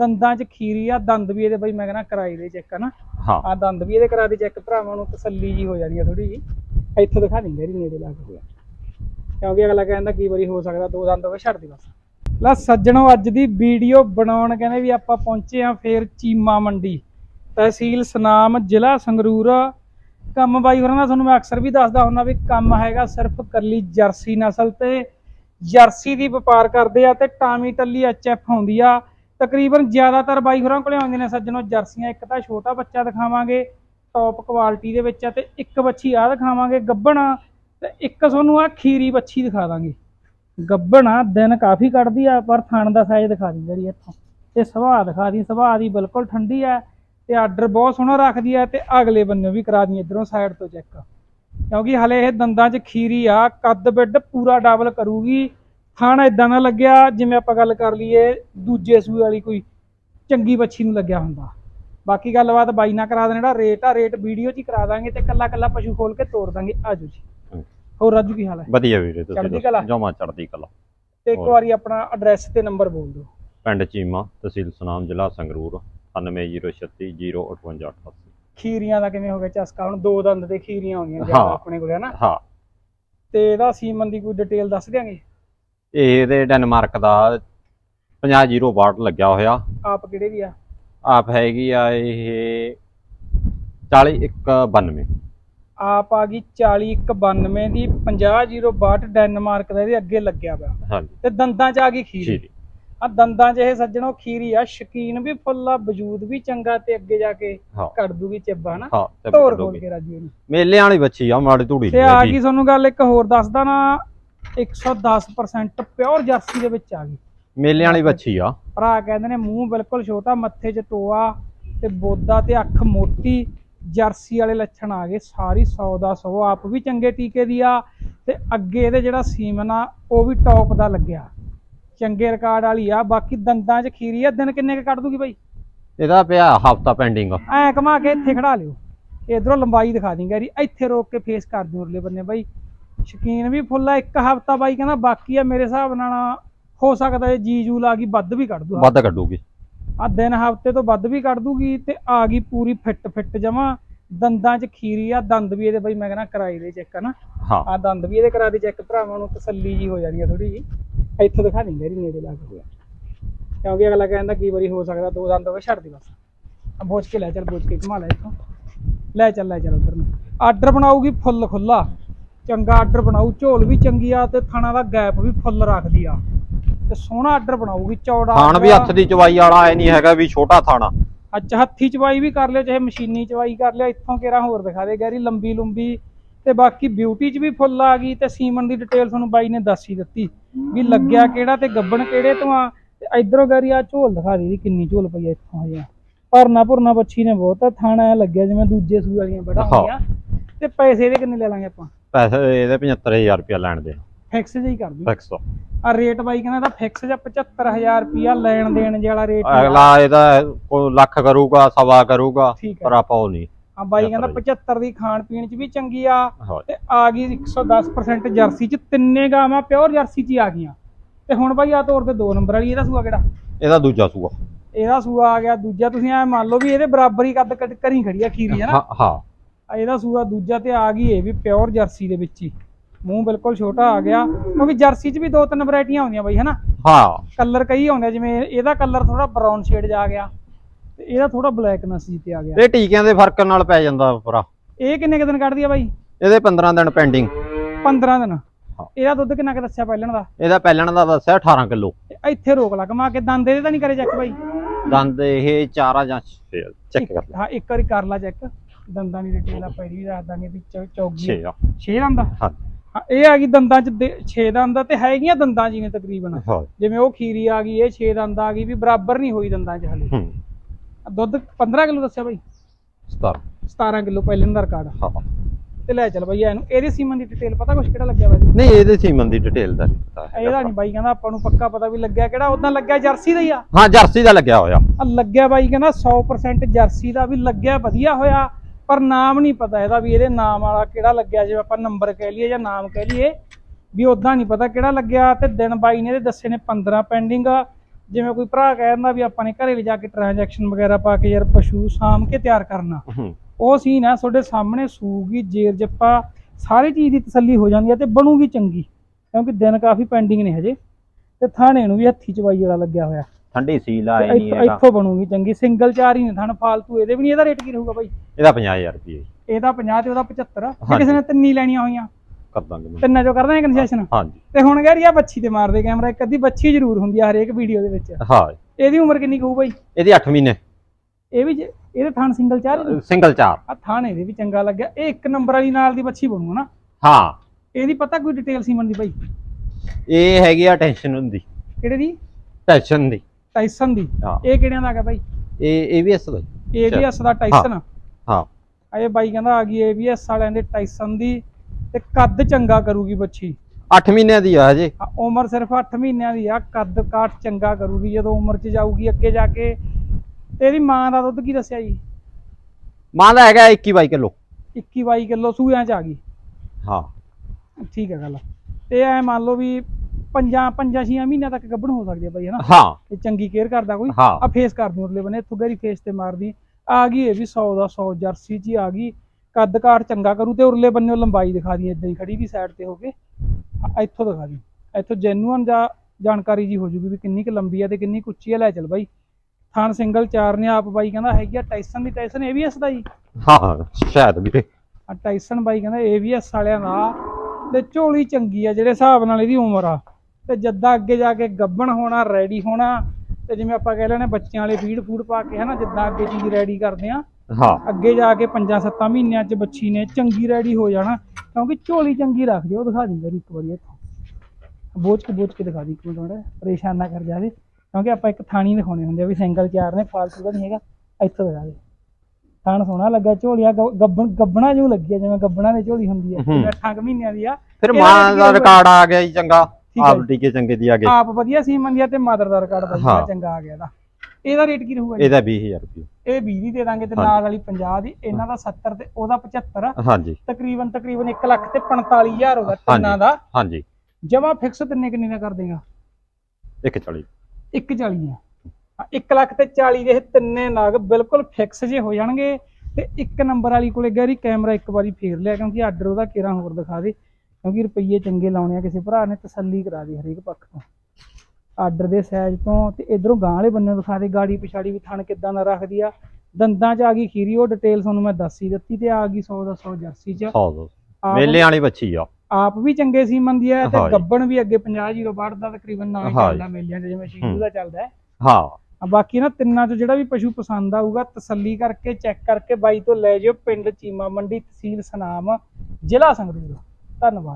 ਦੰਦਾਂ 'ਚ ਖੀਰੀ ਆ ਦੰਦ ਵੀ ਇਹਦੇ ਬਈ ਮੈਂ ਕਹਿੰਦਾ ਕਰਾਈ ਦੇ ਚੈੱਕ ਨਾ ਹਾਂ। ਆ ਦੰਦ ਵੀ ਇਹਦੇ ਕਰਾ ਦੇ ਚੈੱਕ ਭਰਾਵਾਂ ਨੂੰ ਤਸੱਲੀ ਜੀ ਹੋ ਜਾਣੀ ਆ ਥੋੜੀ ਜੀ ਇੱਥੋਂ ਦਿਖਾ ਦਿੰਦੇ ਇਹਦੀ ਨੇੜੇ ਲਾ ਕੇ ਕਿਉਂਕਿ ਅਗਲਾ ਕਹਿੰਦਾ ਕੀ ਵਾਰੀ ਹੋ ਸਕਦਾ ਦੋ ਦੰਦ ਹੋਵੇ ਛੱਡ ਦੀ ਬਸ। ਲੈ ਸੱਜਣੋ ਅੱਜ ਦੀ ਵੀਡੀਓ ਬਣਾਉਣ ਕਹਿੰਦੇ ਵੀ ਆਪਾਂ ਪਹੁੰਚੇ ਆ ਫੇਰ ਚੀਮਾ ਮੰਡੀ। ਤਹਿਸੀਲ ਸਨਾਮ ਜ਼ਿਲ੍ਹਾ ਸੰਗਰੂਰ। ਕੰਮ ਬਾਈ ਹੋਰਾਂ ਦਾ ਤੁਹਾਨੂੰ ਮੈਂ ਅਕਸਰ ਵੀ ਦੱਸਦਾ ਹੁੰਦਾ ਵੀ ਕੰਮ ਹੈਗਾ ਸਿਰਫ ਕੱਲੀ ਜਰਸੀ ਨਸਲ ਤੇ। ਜਰਸੀ ਦੀ ਵਪਾਰ ਕਰਦੇ ਆ ਤੇ ਟਾਮੀ ਟੱਲੀ ਐਚਐਫ ਆਉਂਦੀ ਆ। ਤਕਰੀਬਨ ਜ਼ਿਆਦਾਤਰ ਬਾਈ ਹੋਰਾਂ ਕੋਲੇ ਆਉਂਦੇ ਨੇ ਸੱਜਣੋ, ਜਰਸੀਆਂ ਇੱਕ ਤਾਂ ਛੋਟਾ ਬੱਚਾ ਦਿਖਾਵਾਂਗੇ ਟੌਪ ਕੁਆਲਿਟੀ ਦੇ ਵਿੱਚ ਆ ਤੇ ਇੱਕ ਬੱਚੀ ਆ ਦਿਖਾਵਾਂਗੇ, ਗੱਬਣ ਤੇ ਇੱਕ ਤੁਹਾਨੂੰ ਆ ਖੀਰੀ ਬੱਚੀ ਦਿਖਾ ਦਾਂਗੇ। ਗੱਬਣ ਆ, ਦਿਨ ਕਾਫੀ ਕੱਢਦੀ ਆ, ਪਰ ਥਣ ਦਾ ਸਾਈਜ਼ ਦਿਖਾ ਦੀ ਜਿਹੜੀ ਇੱਥੋਂ। ਤੇ ਸੁਭਾਅ ਦਿਖਾ ਦੀ, ਸੁਭਾਅ ਦੀ ਬਿਲਕੁਲ ਠੰਡੀ ਆ ਤੇ ਆਰਡਰ ਬਹੁਤ ਸੋਹਣਾ ਰੱਖਦੀ ਆ ਤੇ ਅਗਲੇ ਬੰਨੇ ਵੀ ਕਰਾ ਦੀ ਇਧਰੋਂ ਸਾਈਡ ਤੋਂ ਚੈੱਕ ਕਿਉਂਕਿ ਹਲੇ ਇਹ ਦੰਦਾਂ 'ਚ ਖੀਰੀ ਆ, ਕੱਦ ਬਿੱਡ ਪੂਰਾ ਡਬਲ ਕਰੂਗੀ। ਥਣ ਇਦਾਂ ਦਾ ਲੱਗਿਆ ਜਿਵੇਂ ਆਪਾਂ ਗੱਲ ਕਰ ਲਈਏ ਦੂਜੇ ਸੂਏ ਵਾਲੀ ਕੋਈ ਚੰਗੀ ਬੱਚੀ ਨੂੰ ਲੱਗਿਆ ਹੁੰਦਾ। ਬਾਕੀ ਗੱਲਬਾਤ ਬਾਈ ਨਾਲ ਕਰਾ ਦੇਣਾ ਜਿਹੜਾ ਰੇਟ ਆ ਰੇਟ ਵੀਡੀਓ 'ਚ ਹੀ ਕਰਾ ਦਾਂਗੇ ਤੇ ਕੱਲਾ ਕੱਲਾ ਪਸ਼ੂ ਖੋਲ ਕੇ ਤੋੜ ਦਾਂਗੇ। ਆਜੋ ਜੀ। ਹੋਰ ਰਾਜੂ ਕੀ ਹਾਲ ਹੈ? ਵਧੀਆ ਵੀਰੇ ਤੁਸੀਂ ਚੜ੍ਹਦੀ। ਕਲਾ? ਜਮਾਂ ਚੜ੍ਹਦੀ ਕਲਾ। ਤੇ ਇੱਕ। ਵਾਰੀ ਆਪਣਾ ਐਡਰੈਸ ਤੇ ਨੰਬਰ ਬੋਲ ਦਿਓ। ਪਿੰਡ ਚੀਮਾ ਤਹਿਸੀਲ ਸੁਨਾਮ ਜ਼ਿਲ੍ਹਾ ਸੰਗਰੂਰ 9806305888 ਖੀਰੀਆਂ ਦਾ ਕਿਵੇਂ ਹੋ ਗਿਆ ਚਸਕਾ? ਹੁਣ ਦੋ ਦੰਦ ਦੇ ਖੀਰੀਆਂ ਆਉਂਦੀਆਂ ਜ਼ਿਆਦਾ। ਆਪਣੇ ਕੋਲ ਹੈ ਨਾ? ਹਾਂ। ਤੇ ਇਹਦਾ ਸੀਮਨ ਦੀ ਕੋਈ ਡਿਟੇਲ ਦੱਸ ਦਿਆਂਗੇ? ਇਹਦੇ ਡੈਨਮਾਰਕ ਦਾ 5062 ਲੱਗਿਆ ਹੋਇਆ। ਆਪ ਕਿਹੜੇ ਦੀ ਆ? ਆਪ ਹੈਗੀ ਆ ਇਹ 4192 ਆਪ ਆ ਗਈ 4192 ਦੀ 50062 ਡੈਨਮਾਰਕ ਦਾ ਇਹਦੇ ਅੱਗੇ ਲੱਗਿਆ ਪਿਆ ਹਾਂਜੀ। ਤੇ ਦੰਦਾਂ 'ਚ ਆ ਗਈ ਖੀਰੀ। ਜੀ ਆ ਦੰਦਾਂ 'ਚ ਇਹ ਸੱਜਣੋ ਖੀਰੀ ਆ ਸ਼ਕੀਨ ਵੀ ਫੁੱਲ ਵਜੂਦ ਵੀ ਚੰਗਾ ਤੇ ਅੱਗੇ ਜਾ ਕੇ ਕੱਢ ਦੂਗੀ ਚਿੱਬਾ ਨਾ ਤੇ ਕੱਢੋ ਖੋਲ। ਕੇ ਰਾਜੂ ਮੇਲੇ ਵਾਲੀ ਬੱਚੀ ਆ ਮਾੜੀ ਧੂੜੀ ਤੇ ਆ। ਗਈ ਤੁਹਾਨੂੰ ਗੱਲ ਇੱਕ ਹੋਰ ਦੱਸਦਾ ਨਾ 110% ਪਿਓਰ ਜਰਸੀ ਦੇ ਵਿੱਚ ਆ ਗਈ। ਮੇਲੇ ਵਾਲੀ ਬੱਚੀ ਆ। ਭਰਾ ਕਹਿੰਦੇ ਨੇ ਮੂੰਹ ਬਿਲਕੁਲ ਛੋਟਾ ਮੱਥੇ 'ਚ ਟੋਆ ਤੇ ਬੋਦਾ ਤੇ ਅੱਖ ਮੋਟੀ ਜਰਸੀ ਵਾਲੇ ਲੱਛਣ ਆ ਗਏ ਸਾਰੀ 100 ਦਾ 100 ਆਪ ਵੀ ਚੰਗੇ ਟੀਕੇ ਦੀ ਆ ਤੇ ਅੱਗੇ ਇਹਦੇ ਜਿਹੜਾ ਸੀਮਨ ਆ ਉਹ ਵੀ ਟੌਪ ਦਾ ਲੱਗਿਆ। ਚੰਗੇ ਰਿਕਾਰਡ ਵਾਲੀ ਆ ਬਾਕੀ ਦੰਦਾਂ 'ਚ ਖੀਰੀ ਆ ਦਿਨ ਕਿੰਨੇ ਕੁ ਕੱਢ ਦੂਗੀ ਬਾਈ? ਇਹਦਾ ਪਿਆ ਹਫਤਾ ਪੈਂਡਿੰਗ ਐ ਕਮਾ ਕੇ ਇੱਥੇ ਖੜਾ ਲਿਓ। ਇਧਰੋਂ ਲੰਬਾਈ ਦਿਖਾ ਦਿੰਗਾ ਜੀ ਇੱਥੇ ਰੋਕ ਕੇ ਫੇਸ ਕਰ ਦਿਓ ਉਰਲੇ ਬੰਨੇ ਬਾਈ। ਸ਼ਕੀਨ ਵੀ ਫੁੱਲ ਆ ਇੱਕ ਹਫਤਾ ਬਾਈ ਕਹਿੰਦਾ ਬਾਕੀ ਆ ਮੇਰੇ ਹਿਸਾਬ ਨਾਲ ਹੋ ਸਕਦਾ ਜੀ ਜੂ ਲਾ ਗਈ ਵੱਧ ਵੀ ਕੱਢ ਦੂ ਵੱਧ ਕੱਢੂਗੀ। ਆ ਦਿਨ ਹਫ਼ਤੇ ਤੋਂ ਵੱਧ ਵੀ ਕੱਢ ਦੂਗੀ ਤੇ ਆ ਗਈ ਪੂਰੀ ਫਿੱਟ ਫਿੱਟ ਜਮਾ। ਦੰਦਾਂ 'ਚ ਖੀਰੀ ਆ ਦੰਦ ਵੀ ਇਹਦੇ ਬਾਈ ਮੈਂ ਕਹਿੰਦਾ ਕਰਾਈ ਦੇ ਚੈੱਕ ਨਾ ਹਾਂ। ਆ ਦੰਦ ਵੀ ਇਹਦੇ ਕਰਾ ਦੇ ਚੈੱਕ ਭਰਾਵਾਂ ਨੂੰ ਤਸੱਲੀ ਜੀ ਹੋ ਜਾਣੀ ਆ ਥੋੜੀ ਜੀ ਇੱਥੋਂ ਦਿਖਾ ਦਿੰਦੇ ਇਹਦੀ ਨੇੜੇ ਲਾ ਕੇ। ਕਿਉਂਕਿ ਅਗਲਾ ਕਹਿੰਦਾ ਕੀ ਵਾਰੀ ਹੋ ਸਕਦਾ ਦੋ ਦੰਦ ਹੋਵੇ ਛੱਡ ਦੀ ਬਸ। ਆ ਬੋਝ ਕੇ ਲੈ ਚੱਲ ਬੋਝ ਕੇ ਘੁਮਾ ਲੈ ਇੱਥੋਂ। ਲੈ ਚੱਲ ਲੈ ਚੱਲ ਉਧਰ ਨੂੰ। ਆਰਡਰ ਬਣਾਊਗੀ ਫੁੱਲ ਖੁੱਲਾ ਚੰਗਾ ਆਰਡਰ ਬਣਾਊ ਝੋਲ ਵੀ ਚੰਗੀ ਆ ਤੇ ਥਣਾ ਦਾ ਗੈਪ ਵੀ ਫੁੱਲ ਰੱਖਦੀ ਆ। ਤੇ ਸੋਹਣਾ ਆਰਡਰ ਬਣਾਊਗੀ ਚੌੜਾ ਥਾਣ ਵੀ ਆ। ਹੱਥ ਦੀ ਚਵਾਈ ਵਾਲਾ ਐ ਨਹੀਂ ਹੈਗਾ ਵੀ ਛੋਟਾ ਥਾਣਾ। ਅੱਜ ਹੱਥੀ ਚਵਾਈ ਵੀ ਕਰ ਲਿਓ ਚਾਹੇ ਮਸ਼ੀਨੀ ਚਵਾਈ ਕਰ ਲਿਓ ਇੱਥੋਂ ਕਿਹੜਾ ਹੋਰ ਦਿਖਾ ਦੇ ਗੈਰੀ ਲੰਬੀ ਲੰਬੀ। ਤੇ ਬਾਕੀ ਬਿਊਟੀ 'ਚ ਵੀ ਫੁੱਲ ਆ ਗਈ ਤੇ ਸੀਮਨ ਦੀ ਡਿਟੇਲ ਤੁਹਾਨੂੰ ਬਾਈ ਨੇ ਦੱਸ ਹੀ ਦਿੱਤੀ ਵੀ ਲੱਗਿਆ ਕਿਹੜਾ ਤੇ ਗੱਬਣ ਕਿਹੜੇ ਤੋਂ ਆ। ਤੇ ਇਧਰੋਂ ਗੈਰੀ ਆ ਝੋਲ ਦਿਖਾ ਦੇ ਦੀ ਕਿੰਨੀ ਝੋਲ ਪਈ ਆ ਇੱਥੋਂ ਹਜੇ। ਭਰਨਾ ਭੁਰਨਾ ਬੱਚੀ ਨੇ ਬਹੁਤ ਥਾਣਾ ਐ ਲੱਗਿਆ ਜਿਵੇਂ ਦੂਜੇ ਸੂ ਵਾਲੀਆਂ ਬੜਾ ਹਾਂ। ਹੋਈਆਂ। ਤੇ ਪੈਸੇ ਇਹਦੇ ਕਿੰਨੇ ਲੈ ਲਾਂਗੇ ਆਪਾਂ? ਪੈਸੇ ਇਹਦੇ 75000 ਰੁਪਇਆ ਲੈਣ ਦੇ ਫਿਕਸ ਜਿਹਾ ਹੀ ਕਰ ਦੂੰ ਫਿਕਸ ਆ ਰੇਟ ਬਾਈ ਕਹਿੰਦਾ ਤਾਂ ਫਿਕਸ ਜਾਂ 75000 ਰੁਪਿਆ ਲੈਣ ਦੇਣ ਜਿਹੜਾ ਰੇਟ ਅਗਲਾ ਇਹਦਾ ਕੋਈ ਲੱਖ ਕਰੂਗਾ ਸਵਾ ਕਰੂਗਾ ਪਰ ਆਪਾਂ ਉਹ ਨਹੀਂ। ਆ ਬਾਈ ਕਹਿੰਦਾ 75 ਦੀ ਖਾਣ ਪੀਣ 'ਚ ਵੀ ਚੰਗੀ ਆ ਤੇ ਆ ਗਈ 110% ਜਰਸੀ ਚ। ਤਿੰਨੇ ਗਾਵਾਂ ਪਿਓਰ ਜਰਸੀ ਚ ਆ ਗਈਆਂ। ਤੇ ਹੁਣ ਬਾਈ ਆ ਤੌਰ ਤੇ ਦੋ ਨੰਬਰ ਵਾਲੀ ਇਹਦਾ ਸੂਆ ਕਿਹੜਾ? ਇਹਦਾ ਦੂਜਾ ਸੂਆ। ਇਹਦਾ ਸੂਆ ਆ ਗਿਆ ਦੂਜਾ ਤੁਸੀਂ ਐ ਮੰਨ ਲਓ ਵੀ ਇਹਦੇ ਬਰਾਬਰ ਹੀ ਕੱਦ ਕਰੀ ਖੜੀ ਆ ਖੀਰੀ ਹੈ ਨਾ? ਹਾਂ। ਇਹਦਾ ਸੂਆ ਦੂਜਾ ਤੇ ਆ ਗਈ ਇਹ ਵੀ ਪਿਓਰ ਜਰਸੀ ਦੇ ਵਿੱਚ ਹੀ। ਮੂੰਹ ਬਿਲਕੁਲ ਛੋਟਾ ਆ ਗਿਆ ਕਿਉਂਕਿ ਜਰਸੀ ਚ ਵੀ ਦੋ ਤਿੰਨ ਵੈਰਾਈਟੀਆਂ ਆਉਂਦੀਆਂ ਬਾਈ ਹਨਾ? ਹਾਂ। ਕਲਰ ਕਈ ਆਉਂਦੇ ਜਿਵੇਂ ਇਹਦਾ ਕਲਰ ਥੋੜਾ ਬਰਾਊਨ ਸ਼ੇਡ ਜਾ ਗਿਆ ਤੇ ਇਹਦਾ ਥੋੜਾ ਬਲੈਕਨੈਸ ਜੀ ਤੇ ਆ ਗਿਆ। ਇਹ ਟੀਕਿਆਂ ਦੇ ਫ਼ਰਕ ਨਾਲ ਪੈ ਜਾਂਦਾ ਪੂਰਾ। ਇਹ ਕਿੰਨੇ ਕੁ ਦਿਨ ਕੱਢਦੀ ਆ ਬਾਈ? ਇਹਦੇ 15 ਦਿਨ ਪੈਂਡਿੰਗ 15 ਦਿਨ। ਇਹਦਾ ਦੁੱਧ ਕਿੰਨਾ ਕੁ ਦੱਸਿਆ ਪਹਿਲਣ ਦਾ? ਇਹਦਾ ਪਹਿਲਣ ਦਾ ਦੱਸਿਆ 18 ਕਿਲੋ। ਤੇ ਇੱਥੇ ਰੋਕ ਲਾ ਕਮਾ ਕੇ ਦੰਦ ਇਹਦੇ ਤਾਂ ਨਹੀਂ ਕਰੇ ਚੈੱਕ ਬਾਈ? ਦੰਦ ਇਹ ਚਾਰਾ ਜਾਂ ਚੈੱਕ ਕਰ ਲੈ। ਹਾਂ ਇੱਕ ਵਾਰੀ ਕਰ ਲਾ ਚੈੱਕ ਦੰਦਾਂ ਦੀ ਡਿਟੇਲ ਆਪਾਂ ਇਹਦੀ ਵੀ ਦੱਸ ਦਾਂਗੇ ਵੀ ਚੌ- ਚੌਗੀ 6 ਆ। 6 ਦੰਦ ਆ? ਹਾਂ। ਹਾਂ ਇਹ ਆ ਗਈ ਦੰਦਾਂ ਚ 6 ਦੰਦ ਆ ਤੇ ਹੈਗੀਆਂ ਦੰਦਾਂ ਜਿਵੇਂ ਤਕਰੀਬਨ। ਹਾਂ। ਜਿਵੇਂ ਉਹ ਖੀਰੀ ਆ ਗਈ ਇਹ 6 ਦੰਦ ਆ ਗਈ ਵੀ ਬਰਾਬਰ ਨਹੀਂ ਹੋਈ ਦੰਦਾਂ ਚ ਹਲੇ। ਹੂੰ। ਦੁੱਧ 15 ਕਿਲੋ ਦੱਸਿਆ ਬਾਈ? 17 17 ਕਿਲੋ ਪਹਿਲੇ ਦਾ ਰਿਕਾਰਡ ਹਾਂ। ਤੇ ਲੈ ਚੱਲ ਬਾਈ ਇਹਨੂੰ ਇਹਦੇ ਸੀਮਨ ਦੀ ਡਿਟੇਲ ਪਤਾ ਕੁਛ ਕਿਹੜਾ ਲੱਗਿਆ ਬਾਈ? ਨਹੀਂ ਇਹਦੇ ਸੀਮਨ ਦੀ ਡਿਟੇਲ ਦਾ ਨਹੀਂ ਪਤਾ ਹੈਗਾ। ਇਹਦਾ ਨਹੀਂ ਬਾਈ ਕਹਿੰਦਾ ਆਪਾਂ ਨੂੰ ਪੱਕਾ ਪਤਾ ਵੀ ਲੱਗਿਆ ਕਿਹੜਾ ਉਦਾਂ ਲੱਗਿਆ ਜਰਸੀ ਦਾ ਹੀ ਆ। ਹਾਂ ਜਰਸੀ ਦਾ ਲੱਗਿਆ ਹੋਇਆ। ਆ ਲੱਗਿਆ ਬਾਈ ਕਹਿੰਦਾ 100% ਜਰਸੀ ਦਾ ਵੀ ਲੱਗਿਆ ਵਧੀਆ ਹੋਇਆ। ਪਰ ਨਾਮ ਨਹੀਂ ਪਤਾ ਇਹਦਾ ਵੀ ਇਹਦੇ ਨਾਮ ਵਾਲਾ ਕਿਹੜਾ ਲੱਗਿਆ ਜਿਵੇਂ ਆਪਾਂ ਨੰਬਰ ਕਹਿ ਲਈਏ ਜਾਂ ਨਾਮ ਕਹਿ ਲਈਏ ਵੀ ਉਦਾਂ ਨਹੀਂ ਪਤਾ ਕਿਹੜਾ ਲੱਗਿਆ ਤੇ ਦਿਨ ਬਾਈ ਨੇ ਇਹਦੇ ਦੱਸੇ ਨੇ 15 ਪੈਂਡਿੰਗ ਜਿਵੇਂ ਕੋਈ ਭਰਾ ਕਹਿੰਦਾ ਵੀ ਆਪਾਂ ਨੇ ਘਰੇ ਲਿਜਾ ਕੇ ਟ੍ਰਾਂਜੈਕਸ਼ਨ ਵਗੈਰਾ ਪਾ ਕੇ ਯਾਰ ਪਸ਼ੂ ਸਾਂਭ ਕੇ ਤਿਆਰ ਕਰਨਾ। ਉਹ ਸੀਨ ਹੈ ਤੁਹਾਡੇ ਸਾਹਮਣੇ ਸੂਗੀ ਜੇਰ ਜੱਪਾ ਸਾਰੀ ਚੀਜ਼ ਦੀ ਤਸੱਲੀ ਹੋ ਜਾਂਦੀ ਹੈ ਤੇ ਬਣੂਗੀ ਚੰਗੀ ਕਿਉਂਕਿ ਦਿਨ ਕਾਫੀ ਪੈਂਡਿੰਗ ਨੇ ਹਜੇ ਤੇ ਥਾਣੇ ਨੂੰ ਵੀ ਹੱਥੀ ਚਵਾਈ ਵਾਲਾ ਲੱਗਿਆ ਹੋਇਆ। ਠੰਡੀ ਸੀਲ ਆਏ ਨਹੀਂ ਹੈਗਾ ਇੱਥੋਂ ਬਣੂਗੀ ਚੰਗੀ ਸਿੰਗਲ ਚਾਰ ਹੀ ਨੇ ਥਣ ਫਾਲਤੂ ਇਹਦੇ ਵੀ ਨਹੀਂ ਇਹਦਾ ਰੇਟ ਕੀ ਰਹੂਗਾ ਬਾਈ? ਇਹਦਾ 50000 ਰੁਪਏ ਇਹਦਾ 50 ਤੇ ਉਹਦਾ 75 ਜੇ। ਕਿਸੇ ਨੇ ਤਿੰਨੀ ਲੈਣੀਆਂ ਹੋਈਆਂ। ਕਰ ਦਾਂਗੇ। ਤਿੰਨਾਂ ਚੋਂ ਕਰ ਦਾਂਗੇ ਕਨਸੈਸ਼ਨ ਹਾਂਜੀ। ਤੇ ਹੁਣ ਯਾਰ ਇਹ ਬੱਚੀ ਤੇ ਮਾਰਦੇ ਕੈਮਰਾ ਇੱਕ ਅੱਧੀ ਬੱਚੀ ਜ਼ਰੂਰ ਹੁੰਦੀ ਆ ਹਰੇਕ ਵੀਡੀਓ ਦੇ ਵਿੱਚ। ਹਾਂ। ਇਹਦੀ ਉਮਰ ਕਿੰਨੀ ਕਹੂ ਬਾਈ? ਇਹਦੀ 8 ਮਹੀਨੇ। ਇਹ ਵੀ ਇਹਦੇ ਥਣ ਸਿੰਗਲ ਚਾਰ ਸਿੰਗਲ ਚਾਰ। ਆ ਥਣ ਇਹਦੇ ਵੀ ਚੰਗਾ ਲੱਗਿਆ। ਇਹ ਇੱਕ ਨੰਬਰ ਵਾਲੀ ਨਾਲ ਦੀ ਬੱਚੀ ਬਣੂ ਨਾ। ਹਾਂ। ਇਹਦੀ ਪਤਾ ਕੋਈ ਡਿਟੇਲ ਸੀਮਨ ਦੀ ਬਾਈ? ਇਹ ਹੈਗੀ ਆ ਟੈਨਸ਼ਨ ਹੁੰਦੀ। ਕਿਹੜੇ ਦੀ? ਟੈਨਸ਼ਨ ਦੀ। ਟਾਈਸਨ ਦੀ। ਹਾਂ। ਇਹ ਕਿਹੜਿਆਂ ਦਾ ਹੈਗਾ ਬਾਈ? ਇਹ ਇਸ ਦਾ ਹੀ। ABS ਦਾ ਟਾਈਸਨ ਹਾਂ। ਇਹ ਬਾਈ ਕਹਿੰਦਾ ਆ ਗਈ ABS ਵਾਲਿਆਂ ਦੇ ਟਾਈਸਨ ਦੀ ਤੇ ਕੱਦ ਚੰਗਾ ਕਰੂਗੀ ਬੱਚੀ। 8 ਮਹੀਨਿਆਂ ਦੀ ਆ ਹਜੇ। ਆ ਉਮਰ ਸਿਰਫ 8 ਮਹੀਨਿਆਂ ਦੀ ਆ ਕੱਦ ਕਾਠ ਚੰਗਾ ਕਰੂਗੀ ਜਦੋਂ ਉਮਰ 'ਚ ਜਾਊਗੀ ਅੱਗੇ ਜਾ ਕੇ। ਤੇ ਇਹਦੀ ਮਾਂ ਦਾ ਦੁੱਧ ਕੀ ਦੱਸਿਆ ਜੀ? ਮਾਂ ਦਾ ਹੈਗਾ 21 22 ਕਿਲੋ। 21 22 ਕਿਲੋ ਸੂਇਆਂ 'ਚ ਆ ਗਈ। ਹਾਂ। ਠੀਕ ਹੈ ਗੱਲ। ਤੇ ਐ ਮੰਨ ਲਓ ਵੀ ਪੰਜਾਂ ਪੰਜਾਂ ਛੀਆਂ ਮਹੀਨਿਆਂ ਤੱਕ ਗੱਭਣ ਹੋ ਸਕਦੀ ਹੈ ਬਾਈ ਹਨਾ? ਹਾਂ। ਇਹ ਚੰਗੀ ਕੇਅਰ ਕਰਦਾ ਕੋਈ ਹਾਂ। ਆ ਫੇਸ ਕਰ ਦੂੰ ਉਰਲੇ ਬਨੇ ਇੱਥੋਂ ਗਰੀ ਫੇਸ ਤੇ ਮਾਰਦੀ ਆ। ਗਈ ਇਹ ਵੀ 100 ਦਾ 100 ਜਰਸੀ ਹੀ ਆ ਗਈ। ਕੱਦ ਕਾਠ ਚੰਗਾ ਕਰੂ ਤੇ ਉਰਲੇ ਬੰਨੇ ਲੰਬਾਈ ਦਿਖਾ ਦੀ ਇਦਾਂ ਹੀ ਖੜੀ ਦੀ ਸਾਈਡ ਤੇ ਹੋ ਕੇ। ਆ ਇੱਥੋਂ ਦਿਖਾ ਦੀ। ਇੱਥੋਂ ਜੈਨੂਅਨ ਜਾਂ ਜਾਣਕਾਰੀ ਜੀ ਹੋ ਜੂਗੀ ਵੀ ਕਿੰਨੀ ਕੁ ਲੰਬੀ ਆ ਤੇ ਕਿੰਨੀ ਕੁ ਉੱਚੀ ਆ। ਲੈ ਚੱਲ ਬਾਈ। ਥਾਨ ਸਿੰਗਲ ਚਾਰ ਨੇ ਆਪ ਬਾਈ ਕਹਿੰਦਾ ਹੈਗੀ ਆ ਟਾਈਸਨ ਦੀ ਟਾਈਸਨ ਇਹ ਵੀ ਇਸ ਦਾ ਜੀ ਹਾਂ ਸ਼ਾਇਦ ਵੀਰੇ ਆ ਟਾਈਸਨ ਬਾਈ ਕਹਿੰਦਾ ਏਵੀਐਸ ਵਾਲਿਆਂ ਦਾ। ਤੇ ਝੋਲੀ ਚੰਗੀ ਆ ਜਿਹੜੇ ਹਿਸਾਬ ਨਾਲ ਇਹਦੀ ਉਮਰ ਆ। ਤੇ ਜੱਦਾ ਅੱਗੇ ਜਾ ਕੇ ਗੱਬਣ ਹੋਣਾ ਰੈਡੀ ਹੋਣਾ ਤੇ ਜਿਵੇਂ ਆਪਾਂ ਕਹਿ ਲੈਣੇ ਬੱਚਿਆਂ ਵਾਲੇ ਫੀਡ ਫੂਡ ਪਾ ਕੇ ਹਨਾ ਜਿੱਦਾਂ ਅੱਗੇ ਚੀਜ਼ ਰੈਡੀ ਕਰਦੇ ਆ ਹਾਂ। ਅੱਗੇ ਜਾ ਕੇ 5-7 ਮਹੀਨਿਆਂ ਚ ਬੱਚੀ ਨੇ ਚੰਗੀ ਰੈਡੀ ਹੋ ਜਾਣਾ ਕਿਉਂਕਿ ਝੋਲੀ ਚੰਗੀ ਰੱਖ ਦਿਓ ਦਿਖਾ ਦਿੰਦੇ ਇੱਕ ਵਾਰੀ ਇੱਥੋਂ। ਬੋਝ ਕੇ ਬੋਝ ਕੇ ਦਿਖਾ ਦੀ ਮਿੰਟ ਥੋੜਾ ਪਰੇਸ਼ਾਨ ਨਾ ਕਰ ਜਾਵੇ ਕਿਉਂਕਿ ਆਪਾਂ ਇੱਕ ਥਾਣੀ ਦਿਖਾਉਣੇ ਹੁੰਦੇ ਆ ਵੀ ਸਿੰਗਲ ਚਾਰ ਨੇ ਫਾਲਤੂ ਦਾ ਨਹੀਂ ਹੈਗਾ ਇੱਥੋਂ ਦਿਖਾ ਦੇ। ਥਾਣ ਸੋਹਣਾ ਲੱਗਾ ਝੋਲੀਆਂ ਗੱਬ- ਗੱਬਣ ਗੱਬਣਾ ਜਿਉਂ ਲੱਗੀ ਆ ਜਿਵੇਂ ਗੱਬਣਾ ਦੀ ਝੋਲੀ ਹੁੰਦੀ ਆ ਹੂੰ। ਜਿਵੇਂ ਅੱਠਾਂ ਕੁ ਮਹੀਨਿਆਂ ਦੀ ਆ ਫਿਰ ਮਾਂ ਦਾ? ਰਿਕਾਰਡ ਆ ਗਿਆ ਜੀ ਚੰਗਾ। ਠੀਕ ਹੈ ਆਪ ਜੀ। ਟੀਕੇ ਚੰਗੇ ਦੀ ਆ ਗਏ ਆਪ ਵਧੀਆ ਸੀ ਮੰਦੀ ਆ ਤੇ ਮਦਰ ਦਾ ਰਿਕਾਰਡ ਦਾ ਹਾਂ। ਚੰਗਾ ਆ ਗਿਆ ਇਹਦਾ। ਇਹਦਾ ਰੇਟ ਕੀ ਰਹੂਗਾ ਜੀ? ਇਹਦਾ 20000 ਰੁਪਏ ਇਹ 20 ਦੀ ਦੇ ਦਾਂਗੇ ਤੇ। ਨਾਲ ਵਾਲੀ 50 ਦੀ ਇਹਨਾਂ ਦਾ 70 ਤੇ ਉਹਦਾ 75 ਹਾਂਜੀ। ਤਕਰੀਬਨ ਤਕਰੀਬਨ 1 ਲੱਖ ਤੇ 45000 ਹੋਗਾ ਤਿੰਨਾਂ ਦਾ। ਹਾਂਜੀ। ਜਮਾ ਫਿਕਸ ਤਿੰਨੇ ਕਿੰਨੇ ਦਾ ਕਰ ਦੇਗਾ? 140 140 ਆ। 1 ਲੱਖ ਤੇ 40 ਦੇ ਇਹ ਤਿੰਨੇ ਨਾਗ ਬਿਲਕੁਲ ਫਿਕਸ ਜੇ ਹੋ ਜਾਣਗੇ ਤੇ ਇੱਕ ਨੰਬਰ ਵਾਲੀ ਕੋਲੇ ਗੈਰੀ ਕੈਮਰਾ ਇੱਕ ਵਾਰੀ ਫੇਰ ਲਿਆ ਕਿਉਂਕਿ ਆਰਡਰ ਉਹਦਾ ਕਿਹੜਾ ਹੋਰ ਦਿਖਾ ਦੇ। ਕਿਉਂਕਿ ਰੁਪਈਏ ਚੰਗੇ ਲਾਉਣੇ ਆ ਕਿਸੇ ਭਰਾ ਨੇ ਤਸੱਲੀ ਕਰਾ ਦੇ ਹਰੇਕ ਪੱਖ ਤੋਂ। ਆਰਡਰ ਦੇ ਸਾਈਜ਼ ਤੋਂ ਤੇ ਇਧਰੋਂ ਗਾਂ ਵਾਲੇ ਬੰਨੇ ਦਿਖਾ ਦੇ ਗਾੜੀ ਪਿਛਾੜੀ ਵੀ ਥਣ ਕਿੱਦਾਂ ਦਾ ਰੱਖਦੀ ਆ। ਦੰਦਾਂ 'ਚ ਆ ਗਈ ਖੀਰੀ ਉਹ ਡਿਟੇਲ ਤੁਹਾਨੂੰ ਮੈਂ ਦੱਸ ਹੀ ਦਿੱਤੀ ਤੇ ਆ ਗਈ 100 ਦਾ 100 ਜਰਸੀ 'ਚ। 100 ਦੋ ਆਪ- ਮੇਲੇ ਵਾਲੀ ਬੱਚੀ ਆ। ਆਪ ਵੀ ਚੰਗੇ ਸੀ ਮੰਦੀ ਹੈ ਤੇ। ਗੱਬਣ ਵੀ ਅੱਗੇ 50 ਜ਼ੀਰੋ ਬਾੜ ਦਾ ਤਕਰੀਬਨ ਨਾ ਹੀ ਹਾਂਜੀ। ਚੱਲਦਾ ਮੇਲਿਆਂ 'ਚ ਜਿਵੇਂ ਸ਼ੀਸ਼ੂ। ਦਾ ਚੱਲਦਾ ਹੈ। ਹਾਂ। ਬਾਕੀ ਨਾ ਤਿੰਨਾਂ 'ਚੋਂ ਜਿਹੜਾ ਵੀ ਪਸ਼ੂ ਪਸੰਦ ਆਊਗਾ ਤਸੱਲੀ ਕਰਕੇ ਚੈੱਕ ਕਰਕੇ ਬਾਈ ਤੋਂ ਲੈ ਜਿਓ। ਪਿੰਡ ਚੀਮਾ ਮੰਡੀ ਤਹਿਸੀਲ ਸਨਾਮ ਜ਼ਿਲ੍ਹਾ ਸੰਗਰੂਰ। ਧੰਨਵਾਦ